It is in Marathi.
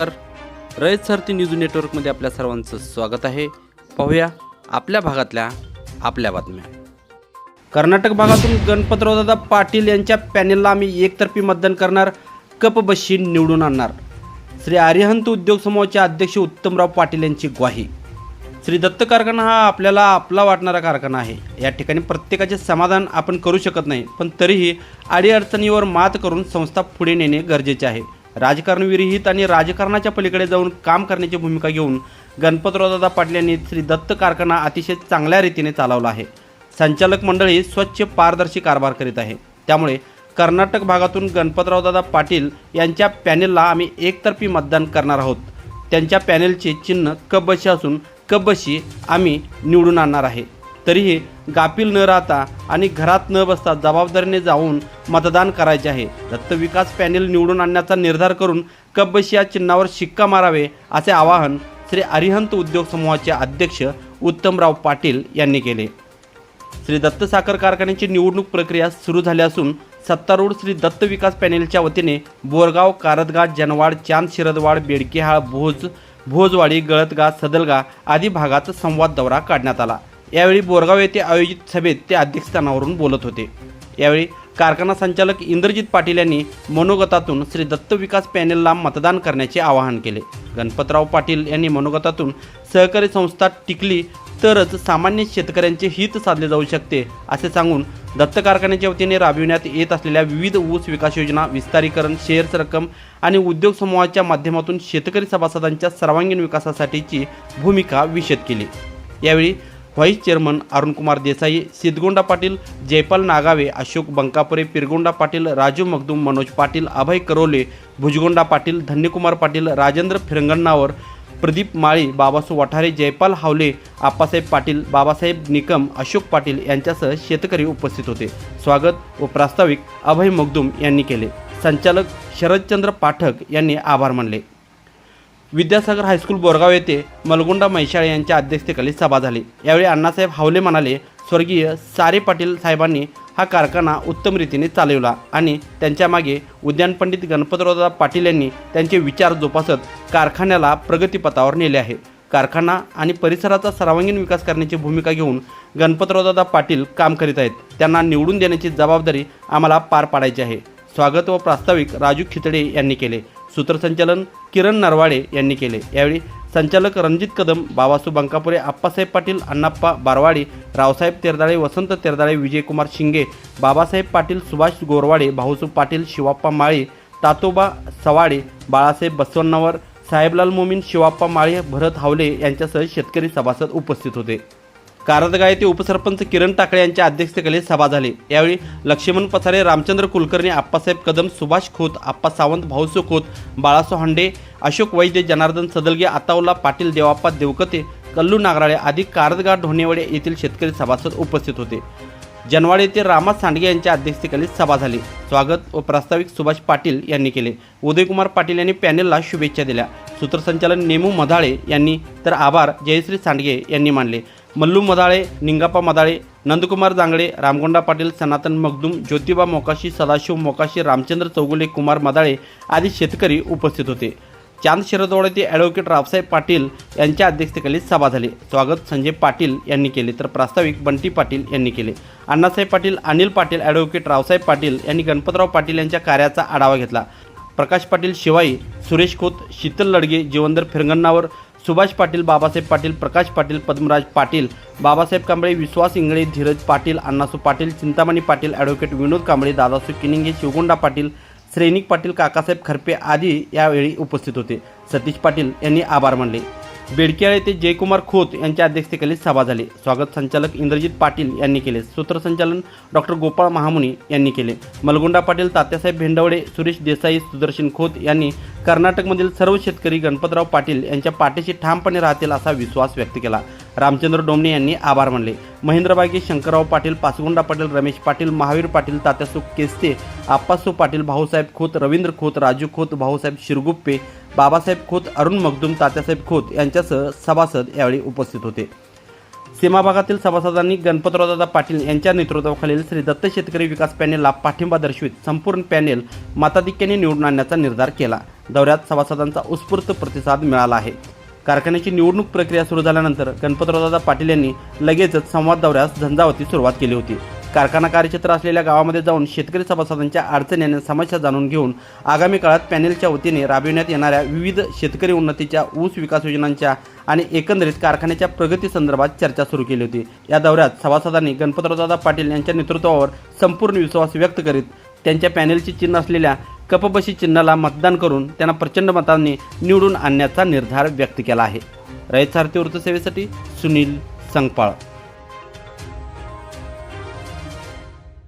तर रयत सरती न्यूज नेटवर्कमध्ये आपल्या सर्वांचं स्वागत आहे. पाहूया आपल्या भागातल्या आपल्या बातम्या. कर्नाटक भागातून गणपतरावदादा पाटील यांच्या पॅनेलला आम्ही एकतर्फी मतदान करणार कप बशी निवडून आणणार. श्री आर्यहंत उद्योग समूहाचे अध्यक्ष उत्तमराव पाटील यांची ग्वाही. श्री दत्त कारखाना हा आपल्याला आपला वाटणारा कारखाना आहे. या ठिकाणी प्रत्येकाचे समाधान आपण करू शकत नाही पण तरीही अडीअडचणीवर मात करून संस्था पुढे नेणे गरजेचे आहे. राजकारण विरहित आणि राजकारणाच्या पलीकडे जाऊन काम करण्याची भूमिका घेऊन गणपतरावदादा पाटील यांनी श्री दत्त कारखाना अतिशय चांगल्या रीतीने चालवला आहे. संचालक मंडळी स्वच्छ पारदर्शी कारभार करीत आहे. त्यामुळे कर्नाटक भागातून गणपतरावदादा पाटील यांच्या पॅनेलला आम्ही एकतर्फी मतदान करणार आहोत. त्यांच्या पॅनेलचे चिन्ह कबशी असून कबशी आम्ही निवडून आणणार आहे. तरीही गाफील न राहता आणि घरात न बसता जबाबदारीने जाऊन मतदान करायचे आहे. दत्त विकास पॅनेल निवडून आणण्याचा निर्धार करून कब्बशी या चिन्हावर शिक्का मारावे असे आवाहन श्री अरिहंत उद्योग समूहाचे अध्यक्ष उत्तमराव पाटील यांनी केले. श्री दत्त साखर कारखान्याची निवडणूक प्रक्रिया सुरू झाली असून सत्तारूढ श्री दत्त विकास पॅनेलच्या वतीने बोरगाव कारदगाड जनवाड चांद शिरदवाड बेडकेहाळ भोज भोजवाडी गळतगा सदलगा आदी भागात संवाद दौरा काढण्यात आला. यावेळी बोरगाव येथे आयोजित सभेत ते अध्यक्षस्थानावरून बोलत होते. यावेळी कारखाना संचालक इंद्रजित पाटील यांनी मनोगतातून श्री दत्त विकास पॅनेलला मतदान करण्याचे आवाहन केले. गणपतराव पाटील यांनी मनोगतातून सहकारी संस्था टिकली तरच सामान्य शेतकऱ्यांचे हित साधले जाऊ शकते असे सांगून दत्त कारखान्याच्या वतीने राबविण्यात येत असलेल्या विविध ऊस विकास योजना विस्तारीकरण शेअर्स रक्कम आणि उद्योग समूहाच्या माध्यमातून शेतकरी सभासदांच्या सर्वांगीण विकासासाठीची भूमिका विशद केली. यावेळी व्हाईस चेअरमन अरुणकुमार देसाई सिद्धगोंडा पाटील जयपाल नागावे अशोक बंकापुरे पिरगोंडा पाटील राजू मगदूम मनोज पाटील अभय करोले भुजगोंडा पाटील धन्यकुमार पाटील राजेंद्र फिरंगण्णावर प्रदीप माळी बाबासू वठारे जयपाल हावले आप्पासाहेब पाटील बाबासाहेब निकम अशोक पाटील यांच्यासह शेतकरी उपस्थित होते. स्वागत व प्रास्ताविक अभय मगदूम यांनी केले. संचालक शरदचंद्र पाठक यांनी आभार मानले. विद्यासागर हायस्कूल बोरगाव येथे मलगुंडा मैशाळे यांच्या अध्यक्षतेखाली सभा झाली. यावेळी अण्णासाहेब हावले म्हणाले स्वर्गीय सारे पाटील साहेबांनी हा कारखाना उत्तम रीतीने चालवला आणि त्यांच्या मागे उद्यान पंडित गणपतरावदादा पाटील यांनी त्यांचे विचार जोपासत कारखान्याला प्रगतीपथावर नेले आहे. कारखाना आणि परिसराचा सर्वांगीण विकास करण्याची भूमिका घेऊन गणपतरावदादा पाटील काम करीत आहेत. त्यांना निवडून देण्याची जबाबदारी आम्हाला पार पाडायची आहे. स्वागत व प्रास्ताविक राजू खितडे यांनी केले. सूत्रसंचालन किरण नरवाडे यांनी केले. यावेळी संचालक रणजित कदम बाबासू बंकापुरे आप्पासाहेब पाटील अण्णाप्पा बारवाडे रावसाहेब तेरदाळे वसंत तेरदाळे विजयकुमार शिंगे बाबासाहेब पाटील सुभाष गोरवाडे भाऊसू पाटील शिवाप्पा माळे तातोबा सवाडे बाळासाहेब बसवन्नावर साहेबलाल मोमीन शिवाप्पा माळे भरत हावले यांच्यासह शेतकरी सभासद उपस्थित होते. कारदगा येथे उपसरपंच किरण टाकळे यांच्या अध्यक्षतेखाली सभा झाली. यावेळी लक्ष्मण पसारे रामचंद्र कुलकर्णी आप्पासाहेब कदम सुभाष खोत आप्पा सावंत भाऊसो खोत बाळासो हांडे अशोक वैद्य जनार्दन सदलगे आतावला पाटील देवाप्पा देवकते कल्लू नागराळे आदी कारदगा ढोणेवाडे येथील शेतकरी सभासद उपस्थित होते. जनवाड येथे रामा सांडगे यांच्या अध्यक्षतेखाली सभा झाली. स्वागत व प्रास्ताविक सुभाष पाटील यांनी केले. उदयकुमार पाटील यांनी पॅनेलला शुभेच्छा दिल्या. सूत्रसंचालन नेमू मधाळे यांनी तर आभार जयश्री सांडगे यांनी मानले. मल्लू मदाळे निंगापा मदाळे नंदकुमार जांगडे रामगोंडा पाटील सनातन मगदूम ज्योतिबा मोकाशी सदाशिव मोकाशी रामचंद्र चौगुले कुमार मदाळे आदी शेतकरी उपस्थित होते. चांद शरदवाड ते ॲडव्होकेट रावसाहेब पाटील यांच्या अध्यक्षतेखाली सभा झाली. स्वागत संजय पाटील यांनी केले तर प्रास्ताविक बंटी पाटील यांनी केले. अण्णासाहेब पाटील अनिल पाटील ॲडव्होकेट रावसाहेब पाटील यांनी गणपतराव पाटील यांच्या कार्याचा आढावा घेतला. प्रकाश पाटील शिवाई सुरेश खोत शीतल लडगे जीवनदर फिरंगण्णावर सुभाष पाटील बाबासाहेब पाटील प्रकाश पाटील पद्मराज पाटील बाबासाहेब कांबळे विश्वास इंगळे धीरज पाटील अण्णासू पाटील चिंतामणी पाटील ॲडव्होकेट विनोद कांबळे दादासू किनिंगे शिवगोंडा पाटील श्रेनिक पाटील काकासाहेब खरपे आदी यावेळी उपस्थित होते. सतीश पाटील यांनी आभार मानले. बेडक्याळे येथे जयकुमार खोत यांच्या अध्यक्षतेखाली सभा झाली. स्वागत संचालक इंद्रजित पाटील यांनी केले. सूत्रसंचालन डॉक्टर गोपाळ महामुनी यांनी केले. मलगुंडा पाटील तात्यासाहेब भेंडवडे सुरेश देसाई सुदर्शन खोत यांनी कर्नाटकमधील सर्व शेतकरी गणपतराव पाटील यांच्या पाठीशी ठामपणे राहतील असा विश्वास व्यक्त केला. रामचंद्र डोमणे यांनी आभार मानले. महेंद्र बागे शंकरराव पाटील पाचगुंडा पाटील रमेश पाटील महावीर पाटील तात्यासू केस्ते आप्पासू पाटील भाऊसाहेब खोत रवींद्र खोत राजू खोत भाऊसाहेब शिरगुप्पे बाबासाहेब खोत अरुण मगदूम तात्यासाहेब खोत यांच्यासह सभासद यावेळी उपस्थित होते. सीमा भागातील सभासदांनी गणपतरावदादा पाटील यांच्या नेतृत्वाखालील श्री दत्त शेतकरी विकास पॅनेलला पाठिंबा दर्शवित संपूर्ण पॅनेल मताधिक्याने निवडून आणण्याचा निर्धार केला. दौऱ्यात सभासदांचा उत्स्फूर्त प्रतिसाद मिळाला आहे. कारखान्याची निवडणूक प्रक्रिया सुरू झाल्यानंतर गणपतरावदादा पाटील यांनी लगेचच संवाद दौऱ्यास झंझावती सुरुवात केली होती. कारखाना कार्यक्षेत्र असलेल्या गावामध्ये जाऊन शेतकरी सभासदांच्या अडचणी आणि समस्या जाणून घेऊन आगामी काळात पॅनेलच्या वतीने राबविण्यात येणाऱ्या विविध शेतकरी उन्नतीच्या ऊस विकास योजनांच्या आणि एकंदरीत कारखान्याच्या प्रगतीसंदर्भात चर्चा सुरू केली होती. या दौऱ्यात सभासदांनी गणपतरावदादा पाटील यांच्या नेतृत्वावर संपूर्ण विश्वास व्यक्त करीत त्यांच्या पॅनेलचे चिन्ह असलेल्या कपबशी चिन्हाला मतदान करून त्यांना प्रचंड मतांनी निवडून आणण्याचा निर्धार व्यक्त केला आहे. रयत सारथी वृत्तसेवेसाठी सुनील संगपाळ